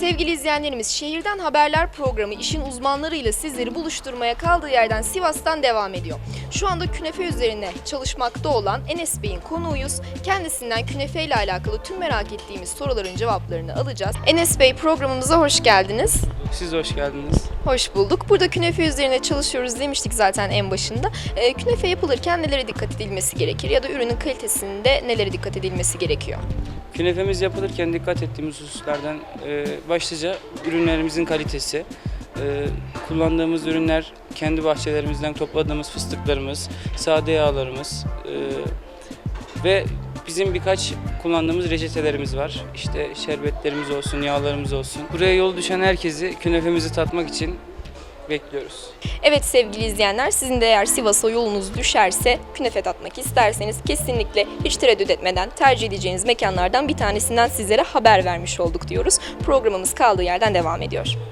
Sevgili izleyenlerimiz, Şehirden Haberler programı işin uzmanlarıyla sizleri buluşturmaya kaldığı yerden Sivas'tan devam ediyor. Şu anda künefe üzerine çalışmakta olan Enes Bey'in konuğuyuz. Kendisinden künefe ile alakalı tüm merak ettiğimiz soruların cevaplarını alacağız. Enes Bey programımıza hoş geldiniz. Siz hoş geldiniz. Hoş bulduk. Burada künefe üzerine çalışıyoruz demiştik zaten en başında. Ee, künefe yapılırken nelere dikkat edilmesi gerekir ya da ürünün kalitesinde nelere dikkat edilmesi gerekiyor? Künefemiz yapılırken dikkat ettiğimiz hususlardan e, başlıca ürünlerimizin kalitesi. E, kullandığımız ürünler kendi bahçelerimizden topladığımız fıstıklarımız, sade yağlarımız e, ve bizim birkaç kullandığımız reçetelerimiz var. İşte şerbetlerimiz olsun, yağlarımız olsun. Buraya yol düşen herkesi künefemizi tatmak için bekliyoruz. Evet sevgili izleyenler sizin de eğer Sivas'a yolunuz düşerse künefe tatmak isterseniz kesinlikle hiç tereddüt etmeden tercih edeceğiniz mekanlardan bir tanesinden sizlere haber vermiş olduk diyoruz. Programımız kaldığı yerden devam ediyor.